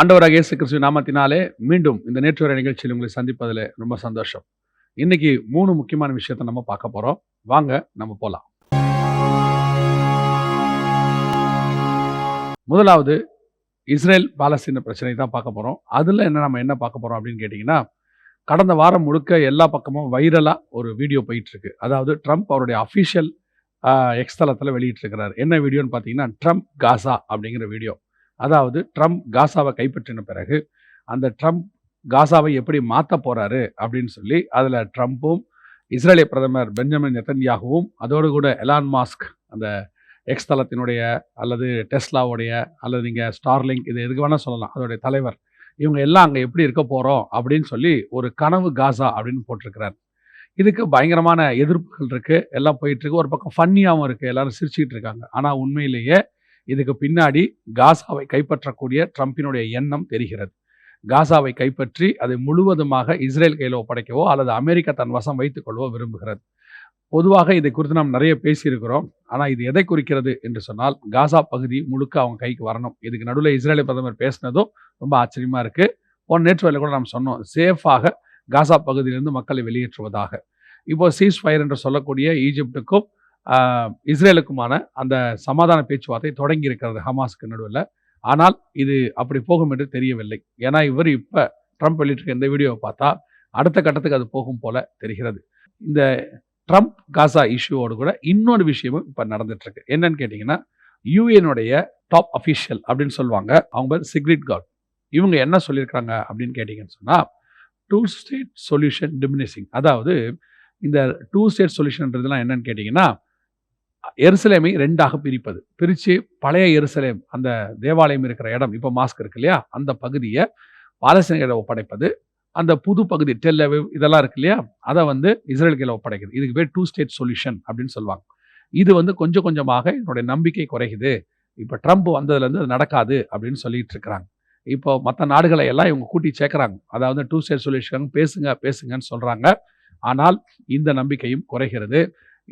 ஆண்டவராக இயேசு கிறிஸ்துவ நாமத்தினாலே மீண்டும் இந்த நேற்று வரை நிகழ்ச்சியில் உங்களை சந்திப்பதில் ரொம்ப சந்தோஷம். இன்னைக்கு மூணு முக்கியமான விஷயத்தை நம்ம பார்க்க போகிறோம் வாங்க நம்ம போகலாம் முதலாவது இஸ்ரேல் பாலஸ்தீன பிரச்சனை தான் பார்க்க போகிறோம் அதில் என்ன நம்ம என்ன பார்க்க போகிறோம் அப்படின்னு கேட்டிங்கன்னா கடந்த வாரம் முழுக்க எல்லா பக்கமும் வைரலாக ஒரு வீடியோ போயிட்டுருக்கு. அதாவது ட்ரம்ப் அவருடைய அஃபிஷியல் எக்ஸ்தலத்தில் வெளியிட்டிருக்கிறார். என்ன வீடியோன்னு பார்த்தீங்கன்னா ட்ரம்ப் காசா அப்படிங்கிற வீடியோ. அதாவது ட்ரம்ப் காசாவை கைப்பற்றின பிறகு அந்த ட்ரம்ப் காசாவை எப்படி மாற்ற போறாரு அப்படின்னு சொல்லி அதில் ட்ரம்ப்பும் இஸ்ரேலிய பிரதமர் பெஞ்சமின் நெத்தன்யாகவும் அதோடு கூட எலான் மாஸ்க் அந்த எக்ஸ் தளத்தினுடைய அல்லது டெஸ்லாவுடைய அல்லது நீங்கள் ஸ்டார்லிங்க் இது எதுக்கு வேணால் சொல்லலாம் அதோடைய தலைவர் இவங்க எல்லாம் அங்கே எப்படி இருக்க போகிறோம் அப்படின்னு சொல்லி ஒரு கனவு காசா அப்படின்னு போட்டிருக்கிறார். இதுக்கு பயங்கரமான எதிர்ப்புகள் இருக்குது எல்லாம் போயிட்டுருக்கு ஒரு பக்கம் ஃபன்னியாகவும் இருக்குது எல்லோரும் சிரிச்சுக்கிட்டு இருக்காங்க. ஆனால் உண்மையிலேயே இதுக்கு பின்னாடி காசாவை கைப்பற்றக்கூடிய ட்ரம்பினுடைய எண்ணம் தெரிகிறது. காசாவை கைப்பற்றி அதை முழுவதுமாக இஸ்ரேல் கையில் ஒப்படைக்கவோ அல்லது அமெரிக்கா தன் வசம் வைத்துக் கொள்ளவோ விரும்புகிறது. பொதுவாக இதை குறித்து நாம் நிறைய பேசியிருக்கிறோம். ஆனால் இது எதை குறிக்கிறது என்று சொன்னால் காசா பகுதி முழுக்க அவங்க கைக்கு வரணும். இதுக்கு நடுவில் இஸ்ரேலிய பிரதமர் பேசினதும் ரொம்ப ஆச்சரியமாக இருக்குது போன நேற்று வேலை கூட நாம் சொன்னோம் சேஃபாக காசா பகுதியிலிருந்து மக்களை வெளியேற்றுவதாக. இப்போ சீஸ் ஃபயர் என்று சொல்லக்கூடிய ஈஜிப்டுக்கும் இஸ்ரேலுக்குமான அந்த சமாதான பேச்சுவார்த்தை தொடங்கி இருக்கிறது ஹமாஸுக்கு நடுவில். ஆனால் இது அப்படி போகும் என்று தெரியவில்லை. ஏன்னா இவர் இப்போ ட்ரம்ப் வெளியிட்டிருக்க இந்த வீடியோவை பார்த்தா அடுத்த கட்டத்துக்கு அது போகும் போல தெரிகிறது. இந்த ட்ரம்ப் காசா இஷ்யூவோடு கூட இன்னொரு விஷயமும் இப்போ நடந்துட்டுருக்கு. என்னன்னு கேட்டிங்கன்னா யூஎனுடைய டாப் அஃபிஷியல் அப்படின்னு சொல்லுவாங்க. அவங்க பேர் சிக்ரிட் கார்ட் இவங்க என்ன சொல்லியிருக்காங்க அப்படின்னு கேட்டிங்கன்னு சொன்னால் டூ ஸ்டேட் சொல்யூஷன் டிமினிசிங் அதாவது இந்த டூ ஸ்டேட் சொல்யூஷன்ன்றதுலாம் என்னன்னு கேட்டிங்கன்னா எருசலேமை ரெண்டாக பிரிப்பது. பிரித்து பழைய எருசலேம் அந்த தேவாலயம் இருக்கிற இடம் இப்போ மாஸ்க் இருக்கு இல்லையா? அந்த பகுதியை பாலஸ்தீன ஒப்படைப்பது. அந்த புது பகுதி டெல் இதெல்லாம் இருக்கு இல்லையா? அதை வந்து இஸ்ரேலுக்கு ஒப்படைக்குது. இதுக்கு பேர் டூ ஸ்டேட் சொல்யூஷன் அப்படின்னு சொல்லுவாங்க. இது வந்து கொஞ்சம் கொஞ்சமாக என்னுடைய நம்பிக்கை குறையுது. இப்போ ட்ரம்ப் வந்ததுலேருந்து அது நடக்காது அப்படின்னு சொல்லிட்டு இருக்கிறாங்க. இப்போ மற்ற நாடுகளை எல்லாம் இவங்க கூட்டி சேர்க்குறாங்க. அதாவது டூ ஸ்டேட் சொல்யூஷன் பேசுங்க பேசுங்கன்னு சொல்கிறாங்க ஆனால் இந்த நம்பிக்கையும் குறைகிறது.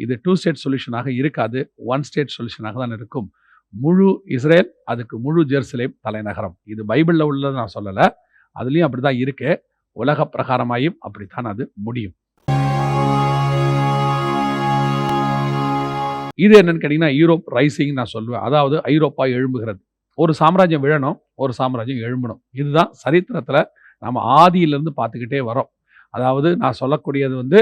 இது டூ ஸ்டேட் சொல்யூஷனாக இருக்காது. ஒன் ஸ்டேட் சொல்யூஷனாக தான் இருக்கும். முழு இஸ்ரேல் அதுக்கு முழு ஜெருசலேம் தலைநகரம். இது பைபிளில் உள்ளது நான் சொல்லலை. அதுலேயும் அப்படி தான் இருக்கு. உலக பிரகாரமாயும் அப்படித்தான் அது முடியும். இது என்னன்னு கேட்டிங்கன்னா யூரோப் ரைசிங் நான் சொல்லுவேன். அதாவது ஐரோப்பா எழும்புகிறது. ஒரு சாம்ராஜ்யம் விழணும் ஒரு சாம்ராஜ்யம் எழும்பணும். இதுதான் சரித்திரத்தில் நம்ம ஆதியிலேருந்து பார்த்துக்கிட்டே வரோம். அதாவது நான் சொல்லக்கூடியது வந்து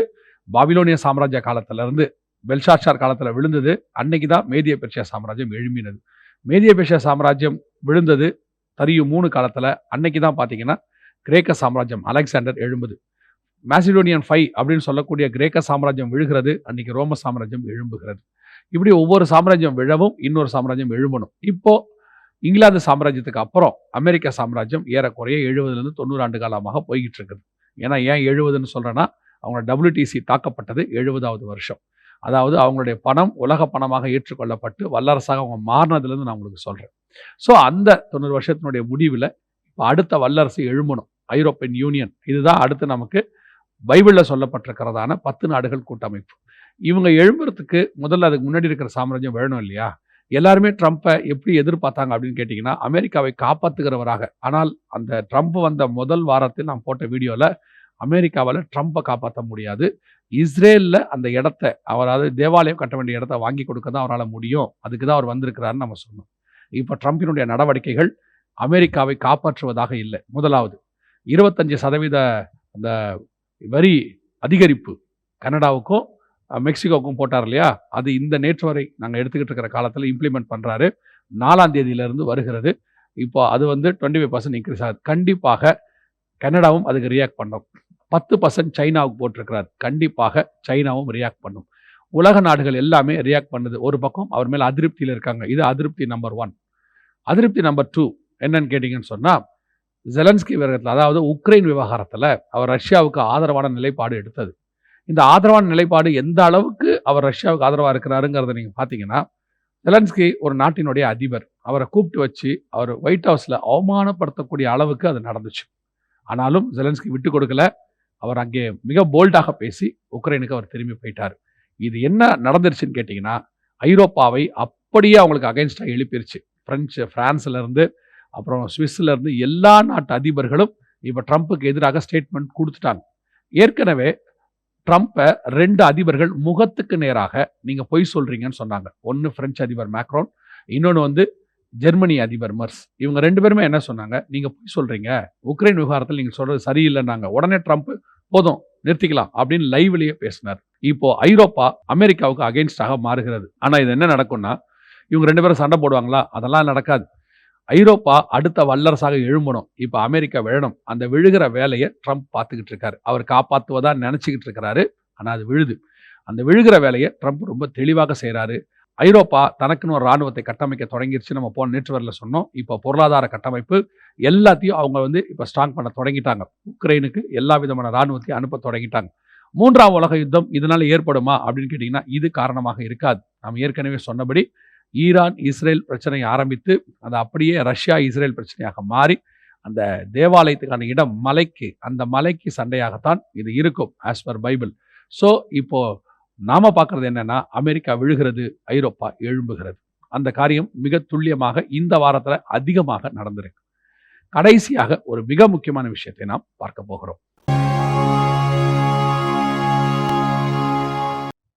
பாபிலோனிய சாம்ராஜ்ய காலத்திலேருந்து. பெல்ஷாஷார் காலத்தில் விழுந்தது அன்னைக்கு தான் மேதிய பெர்ஷியா சாம்ராஜ்யம் எழும்பினது. மேதிய பெர்ஷியா சாம்ராஜ்யம் விழுந்தது தரியும் மூணு காலத்தில் அன்னைக்கு தான் பார்த்தீங்கன்னா கிரேக்க சாம்ராஜ்யம் அலெக்சாண்டர் எழும்புது. மேசிடோனியன் ஃபைவ் அப்படின்னு சொல்லக்கூடிய கிரேக்க சாம்ராஜ்யம் விழுகிறது அன்னைக்கு ரோம சாம்ராஜ்யம் எழும்புகிறது. இப்படி ஒவ்வொரு சாம்ராஜ்யம் விழவும் இன்னொரு சாம்ராஜ்யம் எழும்பணும். இப்போ இங்கிலாந்து சாம்ராஜ்யத்துக்கு அப்புறம் அமெரிக்க சாம்ராஜ்யம் ஏறக்குறைய எழுபதுலேருந்து தொண்ணூறு ஆண்டு காலமாக போய்கிட்டு இருக்குது. ஏன்னா ஏன் எழுபதுன்னு சொல்கிறேன்னா அவங்க டபிள்யூடிசி தாக்கப்பட்டது எழுபதாவது வருஷம். அதாவது அவங்களுடைய பணம் உலக பணமாக ஏற்றுக்கொள்ளப்பட்டு வல்லரசாக அவங்க மாறினதுலேருந்து நான் உங்களுக்கு சொல்கிறேன் ஸோ அந்த தொண்ணூறு வருஷத்தினுடைய முடிவில் இப்போ அடுத்த வல்லரசு எழும்பணும். ஐரோப்பியன் யூனியன் இதுதான் அடுத்து நமக்கு பைபிளில் சொல்லப்பட்டிருக்கிறதான பத்து நாடுகள் கூட்டமைப்பு. இவங்க எழும்புறதுக்கு முதல்ல அதுக்கு முன்னாடி இருக்கிற சாம்ராஜ்யம் வேணும் இல்லையா? எல்லாருமே ட்ரம்ப்பை எப்படி எதிர்பார்த்தாங்க அப்படின்னு கேட்டிங்கன்னா அமெரிக்காவை காப்பாற்றுகிறவராக ஆனால் அந்த ட்ரம்ப் வந்த முதல் வாரத்தில் நான் போட்ட வீடியோவில் அமெரிக்காவால் ட்ரம்ப்பை காப்பாற்ற முடியாது. இஸ்ரேலில் அந்த இடத்த அவரால் தேவாலயம் கட்ட வேண்டிய இடத்த வாங்கி கொடுக்க தான் அவரால் முடியும். அதுக்கு தான் அவர் வந்திருக்கிறாருன்னு நம்ம சொன்னோம். இப்போ ட்ரம்பினுடைய நடவடிக்கைகள் அமெரிக்காவை காப்பாற்றுவதாக இல்லை. முதலாவது இருபத்தஞ்சு சதவீத அந்த வரி அதிகரிப்பு கனடாவுக்கும் மெக்சிகோவுக்கும் போட்டார் இல்லையா? அது இந்த நேற்று வரை நாங்கள் எடுத்துக்கிட்டு இருக்கிற காலத்தில் இம்ப்ளிமெண்ட் பண்ணுறாரு நாலாம் தேதியிலேருந்து வருகிறது. இப்போ அது வந்து டுவெண்ட்டி ஃபைவ் பர்சன்ட் இன்க்ரீஸ் ஆகுது. கண்டிப்பாக கனடாவும் அதுக்கு ரியாக்ட் பண்ணும். பத்து பர்சன்ட் சைனாவுக்கு போட்டிருக்கிறார். கண்டிப்பாக சைனாவும் ரியாக்ட் பண்ணும். உலக நாடுகள் எல்லாமே ரியாக்ட் பண்ணுது. ஒரு பக்கம் அவர் மேலே அதிருப்தியில் இருக்காங்க. இது அதிருப்தி நம்பர் ஒன் அதிருப்தி நம்பர் டூ என்னன்னு கேட்டிங்கன்னு சொன்னால் ஜெலன்ஸ்கி விவகாரத்தில் அதாவது உக்ரைன் விவகாரத்தில் அவர் ரஷ்யாவுக்கு ஆதரவான நிலைப்பாடு எடுத்தது. இந்த ஆதரவான நிலைப்பாடு எந்த அளவுக்கு அவர் ரஷ்யாவுக்கு ஆதரவாக இருக்கிறாருங்கிறத நீங்கள் பார்த்தீங்கன்னா ஜெலன்ஸ்கி ஒரு நாட்டினுடைய அதிபர். அவரை கூப்பிட்டு வச்சு அவர் ஒயிட் ஹவுஸில் அவமானப்படுத்தக்கூடிய அளவுக்கு அது நடந்துச்சு. ஆனாலும் ஜெலன்ஸ்கி விட்டு கொடுக்கல. அவர் அங்கே மிக போல்டாக பேசி உக்ரைனுக்கு அவர் திரும்பி போயிட்டார். இது என்ன நடந்துருச்சுன்னு கேட்டிங்கன்னா ஐரோப்பாவை அப்படியே அவங்களுக்கு அகைன்ஸ்டாக எழுப்பிருச்சு. பிரெஞ்சு ஃப்ரான்ஸ்லேருந்து அப்புறம் சுவிஸ்லேருந்து எல்லா நாட்டு அதிபர்களும் இப்போ ட்ரம்ப்புக்கு எதிராக ஸ்டேட்மெண்ட் கொடுத்துட்டாங்க. ஏற்கனவே ட்ரம்ப்பை ரெண்டு அதிபர்கள் முகத்துக்கு நேராக நீங்கள் பொய் சொல்கிறீங்கன்னு சொன்னாங்க. ஒன்று பிரெஞ்சு அதிபர் மேக்ரோன் இன்னொன்று வந்து ஜெர்மனி அதிபர் மர்ஸ். இவங்க ரெண்டு பேருமே என்ன சொன்னாங்க? நீங்கள் போய் சொல்றீங்க. உக்ரைன் விவகாரத்தில் நீங்கள் சொல்றது சரியில்லைன்னாங்க. உடனே ட்ரம்ப் போதும் நிறுத்திக்கலாம் அப்படின்னு லைவ்லயே பேசினார். இப்போ ஐரோப்பா அமெரிக்காவுக்கு அகைன்ஸ்டாக மாறுகிறது. ஆனால் இது என்ன நடக்கும்னா இவங்க ரெண்டு பேரும் சண்டை போடுவாங்களா? அதெல்லாம் நடக்காது. ஐரோப்பா அடுத்த வல்லரசாக எழும்பணும். இப்போ அமெரிக்கா விழணும். அந்த விழுகிற வேலையை ட்ரம்ப் பார்த்துக்கிட்டு இருக்காரு. அவர் காப்பாற்றுவதா நினச்சிக்கிட்டு இருக்கிறாரு. ஆனால் அது விழுது. அந்த விழுகிற வேலையை ட்ரம்ப் ரொம்ப தெளிவாக செய்கிறாரு ஐரோப்பா தனக்குன்னு ஒரு ராணுவத்தை கட்டமைக்க தொடங்கிருச்சு நம்ம போன நேற்று வரல சொன்னோம். இப்போ பொருளாதார கட்டமைப்பு எல்லாத்தையும் அவங்க வந்து இப்போ ஸ்ட்ராங் பண்ண தொடங்கிட்டாங்க. உக்ரைனுக்கு எல்லா விதமான ராணுவத்தையும் அனுப்ப தொடங்கிட்டாங்க. மூன்றாம் உலக யுத்தம் இதனால் ஏற்படுமா அப்படின்னு கேட்டிங்கன்னா இது காரணமாக இருக்காது. நாம் ஏற்கனவே சொன்னபடி ஈரான் இஸ்ரேல் பிரச்சனை ஆரம்பித்து அது அப்படியே ரஷ்யா இஸ்ரேல் பிரச்சனையாக மாறி அந்த தேவாலயத்துக்கான இடம் மலைக்கு அந்த மலைக்கு சண்டையாகத்தான் இது இருக்கும் ஆஸ் பர் பைபிள். ஸோ இப்போது நாம பார்க்கறது என்னன்னா அமெரிக்கா விழுகிறது ஐரோப்பா எழும்புகிறது. அந்த காரியம் மிக துல்லியமாக இந்த வாரத்தில் அதிகமாக நடந்திருக்கு. கடைசியாக ஒரு மிக முக்கியமான விஷயத்தை நாம் பார்க்க போகிறோம்.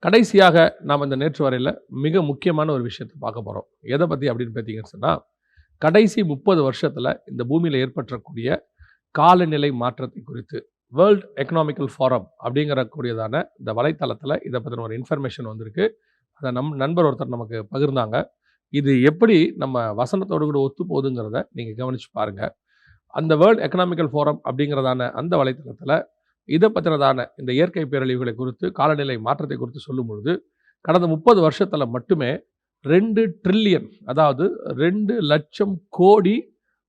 கடைசியாக நாம் இந்த நேற்று வரையில் மிக முக்கியமான ஒரு விஷயத்தை பார்க்க போகிறோம் எதை பற்றி அப்படின்னு பார்த்தீங்கன்னு சொன்னால் கடைசி முப்பது வருஷத்தில் இந்த பூமியில் ஏற்பட்டக்கூடிய காலநிலை மாற்றத்தை குறித்து வேர்ல்ட் எக்கனாமிக்கல் ஃபாரம் அப்படிங்கிற கூடியதான இந்த வலைத்தளத்தில் இதை பற்றின ஒரு இன்ஃபர்மேஷன் வந்திருக்கு. அதை நம் நண்பர் ஒருத்தர் நமக்கு பகிர்ந்தாங்க. இது எப்படி நம்ம வசனத்தோடு கூட ஒத்து போகுதுங்கிறத நீங்கள் கவனித்து பாருங்கள் அந்த வேர்ல்ட் எக்கனாமிக்கல் ஃபோரம் அப்படிங்கிறதான அந்த வலைத்தளத்தில் இதை பற்றினதான இந்த இயற்கை பேரழிவுகளை குறித்து காலநிலை மாற்றத்தை குறித்து சொல்லும் பொழுது கடந்த முப்பது வருஷத்தில் மட்டுமே ரெண்டு ட்ரில்லியன் அதாவது ரெண்டு லட்சம் கோடி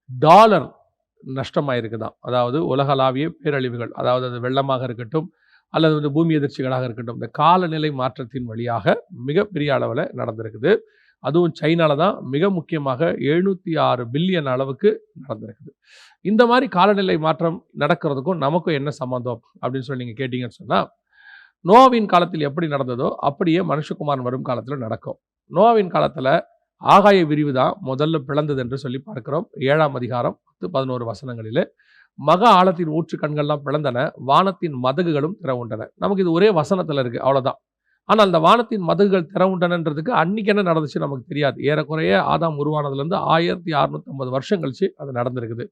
டாலர் நஷ்டமாயிருக்குதான் அதாவது உலகளாவிய பேரழிவுகள் அதாவது அது வெள்ளமாக இருக்கட்டும் அல்லது வந்து பூமி எதிர்ச்சிகளாக இருக்கட்டும் இந்த காலநிலை மாற்றத்தின் வழியாக மிகப்பெரிய அளவில் நடந்திருக்குது. அதுவும் சைனால தான் மிக முக்கியமாக எழுநூற்றி ஆறு பில்லியன் அளவுக்கு நடந்திருக்குது. இந்த மாதிரி காலநிலை மாற்றம் நடக்கிறதுக்கும் நமக்கும் என்ன சம்மந்தம் அப்படின்னு சொல்லி நீங்கள் கேட்டிங்கன்னு சொன்னால் நோவின் காலத்தில் எப்படி நடந்ததோ அப்படியே மனுஷகுமாரன் வரும் காலத்தில் நடக்கும். நோவின் காலத்தில் ஆகாய விரிவு தான் முதல்ல பிளந்தது என்று சொல்லி பார்க்கிறோம். ஏழாம் அதிகாரம் பத்து பதினோரு வசனங்களில் மக ஆழத்தின் ஊற்று கண்கள்லாம் பிளந்தன வானத்தின் மதகுகளும் திறவுண்டன. நமக்கு இது ஒரே வசனத்தில் இருக்குது அவ்வளோதான் ஆனால் அந்த வானத்தின் மதகுகள் திறவுண்டனன்றதுக்கு அன்றைக்கி என்ன நடந்துச்சு நமக்கு தெரியாது. ஏறக்குறைய ஆதாம் உருவானதுலேருந்து ஆயிரத்தி அறுநூத்தம்பது வருஷம் கழிச்சு அது நடந்திருக்குது.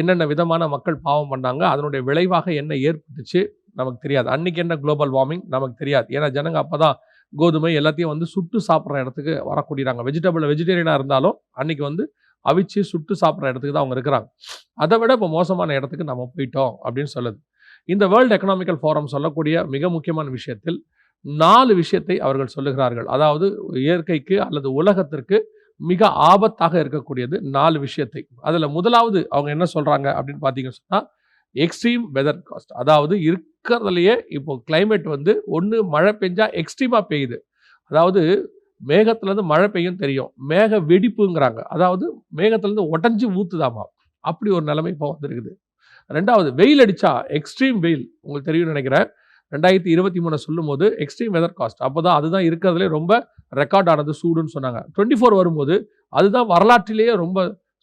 என்னென்ன விதமான மக்கள் பாவம் பண்ணாங்க அதனுடைய விளைவாக என்ன ஏற்பட்டுச்சு நமக்கு தெரியாது. அன்றைக்கி என்ன குளோபல் வார்மிங் நமக்கு தெரியாது. ஏன்னா ஜனங்க அப்போ தான் கோதுமை எல்லாத்தையும் வந்து சுட்டு சாப்பிட்ற இடத்துக்கு வரக்கூடியறாங்க. வெஜிடபிள் வெஜிடேரியனாக இருந்தாலும் அன்றைக்கி வந்து அவிச்சு சுட்டு சாப்பிட்ற இடத்துக்கு தான் அவங்க இருக்கிறாங்க. அதை விட இப்போ மோசமான இடத்துக்கு நம்ம போயிட்டோம் அப்படின்னு சொல்லுது. இந்த வேர்ல்டு எக்கனாமிக்கல் ஃபோரம் சொல்லக்கூடிய மிக முக்கியமான விஷயத்தில் நாலு விஷயத்தை அவர்கள் சொல்லுகிறார்கள். அதாவது இயற்கைக்கு அல்லது உலகத்திற்கு மிக ஆபத்தாக இருக்கக்கூடியது நாலு விஷயத்தை. அதில் முதலாவது அவங்க என்ன சொல்கிறாங்க அப்படின்னு பார்த்தீங்கன்னு சொன்னால் எக்ஸ்ட்ரீம் வெதர் காஸ்ட் அதாவது இருக்கிறதுலையே இப்போ கிளைமேட் வந்து ஒன்று மழை பெஞ்சா எக்ஸ்ட்ரீமாக பெய்யுது. அதாவது மேகத்துலேருந்து மழை பெய்யும் தெரியும். மேக வெடிப்புங்கிறாங்க. அதாவது மேகத்துலேருந்து உடஞ்சி ஊத்துதாமா அப்படி ஒரு நிலைமை இப்போ வந்துருக்குது. ரெண்டாவது வெயில் அடித்தா எக்ஸ்ட்ரீம் வெயில். உங்களுக்கு தெரியும்னு நினைக்கிறேன். ரெண்டாயிரத்தி இருபத்தி மூணு சொல்லும் போது எக்ஸ்ட்ரீம் வெதர் காஸ்ட் அப்போ தான் அதுதான் இருக்கிறதுலே ரொம்ப ரெக்கார்ட் ஆனது சூடுன்னு சொன்னாங்க. டுவெண்ட்டி ஃபோர் வரும்போது அதுதான் வரலாற்றிலேயே ரொம்ப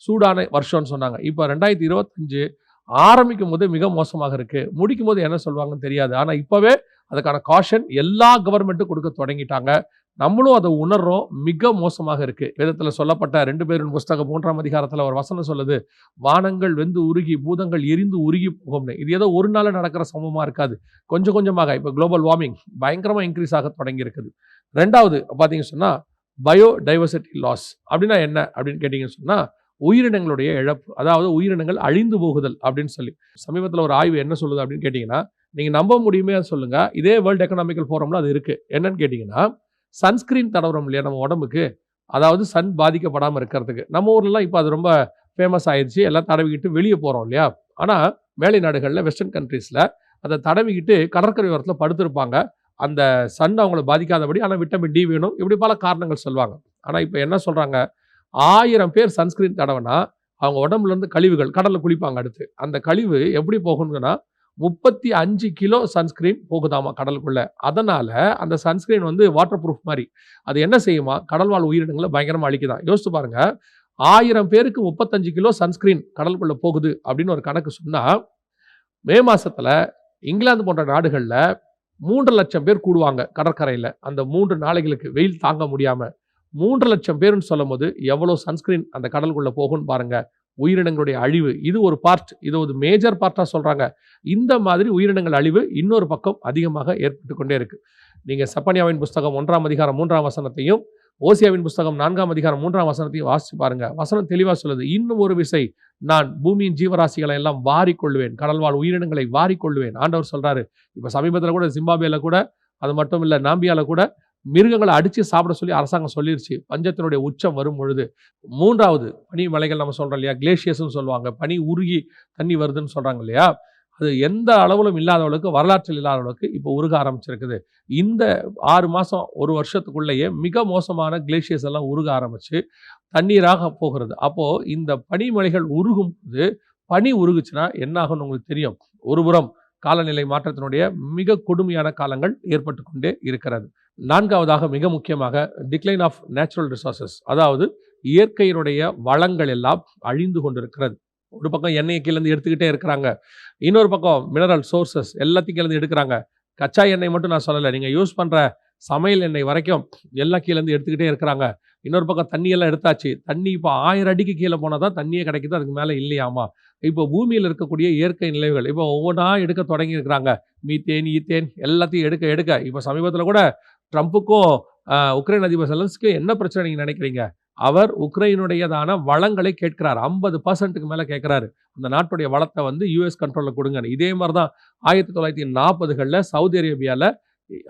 சூடான வருஷம்னு சொன்னாங்க. இப்போ ரெண்டாயிரத்தி இருபத்தஞ்சு ஆரம்பிக்கும் போது மிக மோசமாக இருக்குது முடிக்கும் போது என்ன சொல்லுவாங்கன்னு தெரியாது. ஆனால் இப்போவே அதுக்கான காஷன் எல்லா கவர்மெண்ட்டும் கொடுக்க தொடங்கிட்டாங்க. நம்மளும் அதை உணர்றோம். மிக மோசமாக இருக்குது வேதத்தில் சொல்லப்பட்ட ரெண்டு பேரின் புஸ்தகம் மூன்றாம் அதிகாரத்தில் ஒரு வசனம் சொல்லுது. வானங்கள் வெந்து உருகி பூதங்கள் எரிந்து உருகி போகும்னு. இது ஏதோ ஒரு நாள் நடக்கிற சமமாக இருக்காது. கொஞ்சம் கொஞ்சமாக இப்போ குளோபல் வார்மிங் பயங்கரமாக இன்க்ரீஸ் ஆக தொடங்கி இருக்குது ரெண்டாவது பார்த்தீங்க சொன்னால் பயோடைவர்சிட்டி லாஸ் அப்படின்னா என்ன? அப்படின்னு கேட்டிங்கன்னு சொன்னால் உயிரினங்களுடைய இழப்பு. அதாவது உயிரினங்கள் அழிந்து போகுதல் அப்படின்னு சொல்லி. சமீபத்தில் ஒரு ஆய்வு என்ன சொல்லுது அப்படின்னு கேட்டிங்கன்னா நீங்கள் நம்ப முடியுமே சொல்லுங்கள் இதே வேர்ல்டு எக்கனாமிக்கல் ஃபோரமில் அது இருக்குது என்னன்னு கேட்டிங்கன்னா சன்ஸ்கிரீன் தடவுறோம் இல்லையா நம்ம உடம்புக்கு? அதாவது சன் பாதிக்கப்படாமல் இருக்கிறதுக்கு. நம்ம ஊர்லலாம் இப்போ அது ரொம்ப ஃபேமஸ் ஆயிடுச்சு எல்லாம் தடவிக்கிட்டு வெளியே போகிறோம் இல்லையா? ஆனால் மேலை நாடுகளில் வெஸ்டர்ன் கண்ட்ரீஸில் அதை தடவிக்கிட்டு கடற்கரை ஓரத்தில் படுத்திருப்பாங்க. அந்த சன் அவங்கள பாதிக்காதபடி ஆனால் விட்டமின் டி வேணும். இப்படி பல காரணங்கள் சொல்லுவாங்க. ஆனால் இப்போ என்ன சொல்கிறாங்க ஆயிரம் பேர் சன்ஸ்கிரீன் தடவைனா அவங்க உடம்புலேருந்து கழிவுகள் கடலில் குளிப்பாங்க அடுத்து. அந்த கழிவு எப்படி போகணுங்கன்னா முப்பத்தி அஞ்சு கிலோ சன்ஸ்கிரீன் போகுதாமா கடலுக்குள்ள. அதனால அந்த சன்ஸ்கிரீன் வந்து வாட்டர் ப்ரூஃப் மாதிரி. அது என்ன செய்யுமா? கடல்வாழ் உயிரினங்களை பயங்கரமாக அழிக்குதான் யோசிச்சு பாருங்க. ஆயிரம் பேருக்கு முப்பத்தஞ்சு கிலோ சன்ஸ்கிரீன் கடலுக்குள்ளே போகுது அப்படின்னு ஒரு கணக்கு சொன்னால் மே மாதத்தில் இங்கிலாந்து போன்ற நாடுகளில் மூன்று லட்சம் பேர் கூடுவாங்க கடற்கரையில். அந்த மூன்று நாளைகளுக்கு வெயில் தாங்க முடியாமல் மூன்று லட்சம் பேர்னு சொல்லும் போது எவ்வளோ சன்ஸ்கிரீன் அந்த கடலுக்குள்ளே போகும்னு பாருங்கள் உயிரினங்களுடைய அழிவு. இது ஒரு பார்ட் இது ஒரு மேஜர் பார்ட்டாக சொல்கிறாங்க இந்த மாதிரி உயிரினங்கள் அழிவு இன்னொரு பக்கம் அதிகமாக ஏற்பட்டு கொண்டே இருக்குது நீங்கள் சப்பனியாவின் புஸ்தகம் ஒன்றாம் அதிகாரம் மூன்றாம் வசனத்தையும் ஓசியாவின் புஸ்தகம் நான்காம் அதிகாரம் மூன்றாம் வசனத்தையும் வாசித்து பாருங்கள் வசனம் தெளிவாக சொல்லுது இன்னும் ஒரு விசை நான் பூமியின் ஜீவராசிகளை எல்லாம் வாரிக்கொள்வேன். கடல்வாழ் உயிரினங்களை வாரிக்கொள்வேன். ஆண்டவர் சொல்கிறாரு இப்போ சமீபத்தில் கூட ஜிம்பாபேல கூட அது மட்டும் இல்லை நாம்பியாவில் கூட மிருகங்களை அடித்து சாப்பிட சொல்லி அரசாங்கம் சொல்லிருச்சு. பஞ்சத்தினுடைய உச்சம் வரும் பொழுது மூன்றாவது பனி மலைகள் நம்ம சொல்கிறோம் இல்லையா? கிளேஷியஸ்னு சொல்லுவாங்க. பனி உருகி தண்ணி வருதுன்னு சொல்கிறாங்க இல்லையா? அது எந்த அளவிலும் இல்லாதவளுக்கு வரலாற்றில் இல்லாதவளுக்கு இப்போ உருக ஆரம்பிச்சிருக்குது. இந்த ஆறு மாதம் ஒரு வருஷத்துக்குள்ளேயே மிக மோசமான கிளேஷியர்ஸ் எல்லாம் உருக ஆரம்பிச்சு தண்ணீராக போகிறது. அப்போது இந்த பனிமலைகள் உருகும் போது பனி உருகுச்சுன்னா என்னாகும்னு உங்களுக்கு தெரியும்? ஒருபுறம் காலநிலை மாற்றத்தினுடைய மிக கொடுமையான காலங்கள் ஏற்பட்டு கொண்டே இருக்கிறது. நான்காவதாக மிக முக்கியமாக டிக்ளைன் ஆஃப் நேச்சுரல் ரிசோர்சஸ் அதாவது இயற்கையினுடைய வளங்கள் எல்லாம் அழிந்து கொண்டிருக்கிறது. ஒரு பக்கம் எண்ணெயை கீழேருந்து எடுத்துக்கிட்டே இருக்கிறாங்க. இன்னொரு பக்கம் மினரல் சோர்சஸ் எல்லாத்தையும் கீழேருந்து எடுக்கிறாங்க. கச்சா எண்ணெய் மட்டும் நான் சொல்லலை நீங்கள் யூஸ் பண்ணுற சமையல் எண்ணெய் வரைக்கும் எல்லாம் கீழேருந்து எடுத்துக்கிட்டே இருக்கிறாங்க. இன்னொரு பக்கம் தண்ணியெல்லாம் எடுத்தாச்சு. தண்ணி இப்போ ஆயிரம் அடிக்கு கீழே போனால் தான் தண்ணியே கிடைக்குது அதுக்கு மேலே இல்லையாமா? இப்போ பூமியில் இருக்கக்கூடிய இயற்கை நிலைவுகள் இப்போ ஒவ்வொன்றா எடுக்க தொடங்கியிருக்கிறாங்க மீத்தேன் ஈத்தேன் எல்லாத்தையும் எடுக்க எடுக்க. இப்போ சமீபத்தில் கூட ட்ரம்ப்புக்கும் உக்ரைன் அதிபர் செலன்ஸ்க்கு என்ன பிரச்சனை நீங்கள் நினைக்கிறீங்க? அவர் உக்ரைனுடையதான வளங்களை கேட்கிறார். ஐம்பது பர்சன்ட்டுக்கு மேலே கேட்குறாரு. அந்த நாட்டுடைய வளத்தை வந்து யூஎஸ் கண்ட்ரோலில் கொடுங்க இதே மாதிரி தான் ஆயிரத்தி தொள்ளாயிரத்தி நாற்பதுகளில் சவுதி அரேபியாவில்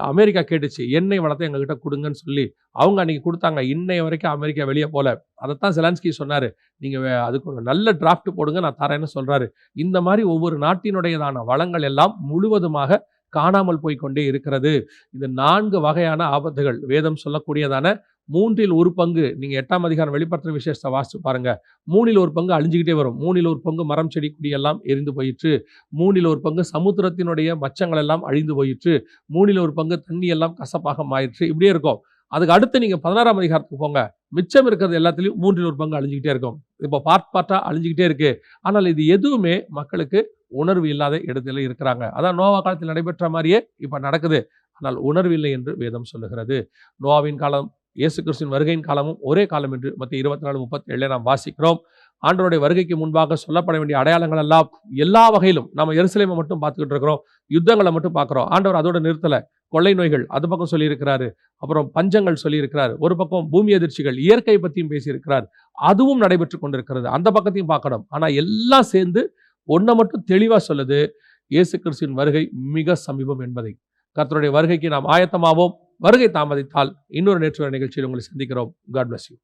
அமெரிக்கா கேட்டுச்சு. எண்ணெய் வளத்தை எங்ககிட்ட கொடுங்கன்னு சொல்லி. அவங்க அன்னைக்கு கொடுத்தாங்க. இன்னைய வரைக்கும் அமெரிக்கா வெளியே போல. அதைத்தான் செலன்ஸ்கி சொன்னார். நீங்கள் அதுக்கு ஒரு நல்ல டிராஃப்ட் போடுங்க நான் தரேன்னு சொல்கிறாரு இந்த மாதிரி ஒவ்வொரு நாட்டினுடையதான வளங்கள் எல்லாம் முழுவதுமாக காணாமல் போய் கொண்டே இருக்கிறது. இந்த நான்கு வகையான ஆபத்துகள். வேதம் சொல்லக்கூடியதான மூன்றில் ஒரு பங்கு நீங்க எட்டாம் அதிகாரம் வெளிப்படுத்துற விசேஷத்தை வாசித்து பாருங்க. மூணில் ஒரு பங்கு அழிஞ்சுக்கிட்டே வரும். மூணில் ஒரு பங்கு மரம் செடி கொடி எல்லாம் எரிந்து போயிற்று. மூணில் ஒரு பங்கு சமுத்திரத்தினுடைய மச்சங்கள் எல்லாம் அழிந்து போயிற்று. மூணில் ஒரு பங்கு தண்ணி எல்லாம் கசப்பாக மாயிற்று இப்படியே இருக்கும். அதுக்கு அடுத்து நீங்க பதினாறாம் அதிகாரத்துக்கு போங்க. மிச்சம் இருக்கிறது எல்லாத்துலேயும் மூன்றில் ஒரு பங்கு அழிஞ்சுக்கிட்டே இருக்கும். இப்போ பார்ட் பார்ட்டா அழிஞ்சுக்கிட்டே இருக்கு. ஆனால் இது எதுவுமே மக்களுக்கு உணர்வு இல்லாத இடத்துல இருக்கிறாங்க. அதான் நோவா காலத்தில் நடைபெற்ற மாதிரியே இப்போ நடக்குது. ஆனால் உணர்வு இல்லை என்று வேதம் சொல்லுகிறது. நோவாவின் காலம் இயேசு கிறிஸ்துவின் வருகையின் காலமும் ஒரே காலம் என்று மற்ற இருபத்தி நாலு முப்பத்தி ஏழில் நாம் வாசிக்கிறோம். ஆண்டவருடைய வருகைக்கு முன்பாக சொல்லப்பட வேண்டிய அடையாளங்கள் எல்லாம் எல்லா வகையிலும் நம்ம எருசலேமை மட்டும் பார்த்துக்கிட்டு இருக்கிறோம். யுத்தங்களை மட்டும் பார்க்குறோம். ஆண்டவர் அதோட நிறுத்தலை. கொள்ளை நோய்கள் அது பக்கம் சொல்லியிருக்கிறாரு. அப்புறம் பஞ்சங்கள் சொல்லியிருக்கிறார். ஒரு பக்கம் பூமி அதிர்ச்சிகள் இயற்கை பற்றியும் பேசியிருக்கிறார். அதுவும் நடைபெற்று கொண்டிருக்கிறது. அந்த பக்கத்தையும் பார்க்கணும். ஆனால் எல்லாம் சேர்ந்து ஒன்றை மட்டும் தெளிவாக சொல்லுது. இயேசு கிறிஸ்துவின் வருகை மிக சமீபம் என்பதை. கர்த்தருடைய வருகைக்கு நாம் ஆயத்தமாவோம். வருகை தாமதித்தால் இன்னொரு நேற்று நிகழ்ச்சியில் உங்களை சந்திக்கிறோம். God bless you